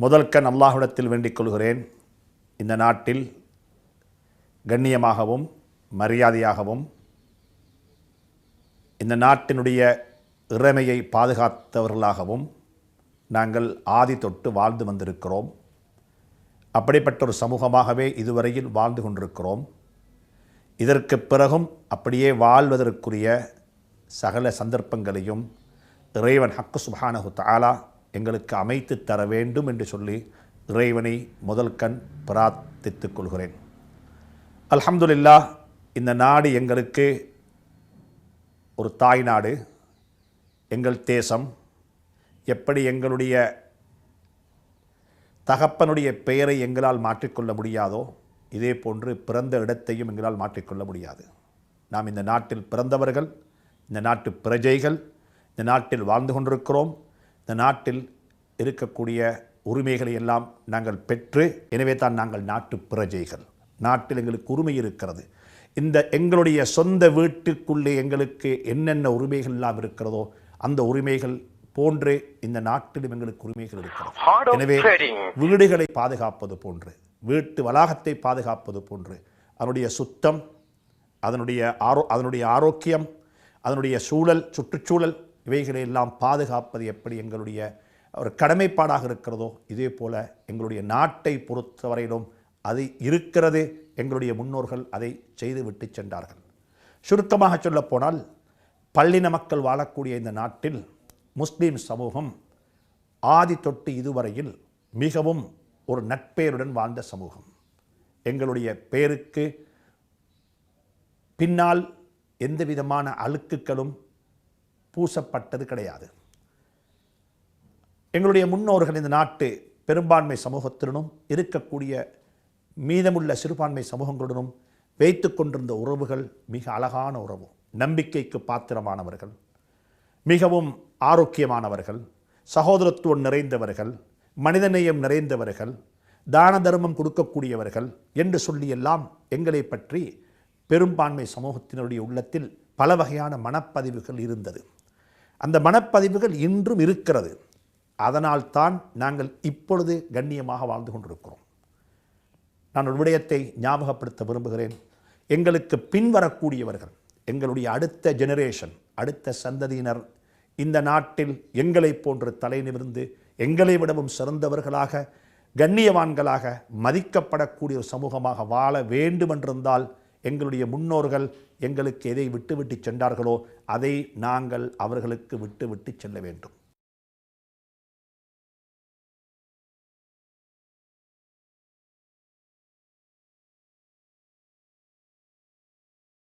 முதல்கண் அல்லாஹ்விடத்தில் வேண்டிக் கொள்கிறேன். இந்த நாட்டில் கண்ணியமாகவும் மரியாதையாகவும் இந்த நாட்டினுடைய இறைமையை பாதுகாத்தவர்களாகவும் நாங்கள் ஆதி தொட்டு வாழ்ந்து வந்திருக்கிறோம். அப்படிப்பட்ட ஒரு சமூகமாகவே இதுவரையில் வாழ்ந்து கொண்டிருக்கிறோம். இதற்கு பிறகும் அப்படியே வாழ்வதற்குரிய சகல சந்தர்ப்பங்களையும் இறைவன் ஹக்கு சுபானஹு தாலா எங்களுக்கு அமைத்து தர வேண்டும் என்று சொல்லி இறைவனை முதல் கண் பிரார்த்தித்துக் கொள்கிறேன். அல்ஹம்துலில்லா இந்த நாடு எங்களுக்கு ஒரு தாய் நாடு எங்கள் தேசம் எப்படி எங்களுடைய தகப்பனுடைய பெயரை எங்களால் மாற்றிக்கொள்ள முடியாதோ இதே போன்று பிறந்த இடத்தையும் எங்களால் மாற்றிக்கொள்ள முடியாது. நாம் இந்த நாட்டில் பிறந்தவர்கள் இந்த நாட்டு பிரஜைகள் இந்த நாட்டில் வாழ்ந்து கொண்டிருக்கிறோம். இந்த நாட்டில் இருக்கக்கூடிய உரிமைகளை எல்லாம் நாங்கள் பெற்று எனவே தான் நாங்கள் நாட்டு பிரஜைகள். நாட்டில் எங்களுக்கு உரிமை இருக்கிறது. இந்த எங்களுடைய சொந்த வீட்டுக்குள்ளே எங்களுக்கு என்னென்ன உரிமைகள் எல்லாம் இருக்கிறதோ அந்த உரிமைகள் போன்று இந்த நாட்டிலும் எங்களுக்கு உரிமைகள் இருக்கிறது. எனவே வீடுகளை பாதுகாப்பது போன்று வீட்டு வளாகத்தை பாதுகாப்பது போன்று அதனுடைய சுத்தம் அதனுடைய ஆரோ அதனுடைய ஆரோக்கியம் அதனுடைய சூழல் சுற்றுச்சூழல் இவைகளை எல்லாம் பாதுகாப்பது எப்படி எங்களுடைய ஒரு கடமைப்பாடாக இருக்கிறதோ இதே போல எங்களுடைய நாட்டை பொறுத்தவரையிலும் அது இருக்கிறது. எங்களுடைய முன்னோர்கள் அதை செய்து விட்டு சென்றார்கள். சுருக்கமாக சொல்லப்போனால் பள்ளின மக்கள் வாழக்கூடிய இந்த நாட்டில் முஸ்லீம் சமூகம் ஆதி தொட்டு இதுவரையில் மிகவும் ஒரு நட்பெயருடன் வாழ்ந்த சமூகம். எங்களுடைய பேருக்கு பின்னால் எந்த விதமான அழுக்குகளும் பூசப்பட்டது கிடையாது. எங்களுடைய முன்னோர்கள் இந்த நாட்டு பெரும்பான்மை சமூகத்துடனும் இருக்கக்கூடிய மீதமுள்ள சிறுபான்மை சமூகங்களுடனும் வைத்து கொண்டிருந்த உறவுகள் மிக அழகான உறவு நம்பிக்கைக்கு பாத்திரமானவர்கள் மிகவும் ஆரோக்கியமானவர்கள் சகோதரத்துவம் நிறைந்தவர்கள் மனிதநேயம் நிறைந்தவர்கள் தான தர்மம் கொடுக்கக்கூடியவர்கள் என்று சொல்லியெல்லாம் எங்களை பற்றி பெரும்பான்மை சமூகத்தினுடைய உள்ளத்தில் பல வகையான மனப்பதிவுகள் இருந்தது. அந்த மனப்பதிவுகள் இன்றும் இருக்கிறது. அதனால் தான் நாங்கள் இப்பொழுது கண்ணியமாக வாழ்ந்து கொண்டிருக்கிறோம். நான் ஒரு விடயத்தை ஞாபகப்படுத்த விரும்புகிறேன். எங்களுக்கு பின்வரக்கூடியவர்கள் எங்களுடைய அடுத்த ஜெனரேஷன் அடுத்த சந்ததியினர் இந்த நாட்டில் எங்களைப் போன்று தலை நிமிர்ந்து எங்களை விடவும் சிறந்தவர்களாக கண்ணியவான்களாக மதிக்கப்படக்கூடிய ஒரு சமூகமாக வாழ வேண்டுமென்றிருந்தால் எங்களுடைய முன்னோர்கள் எங்களுக்கு எதை விட்டுவிட்டு சென்றார்களோ அதை நாங்கள் அவர்களுக்கு விட்டு செல்ல வேண்டும்.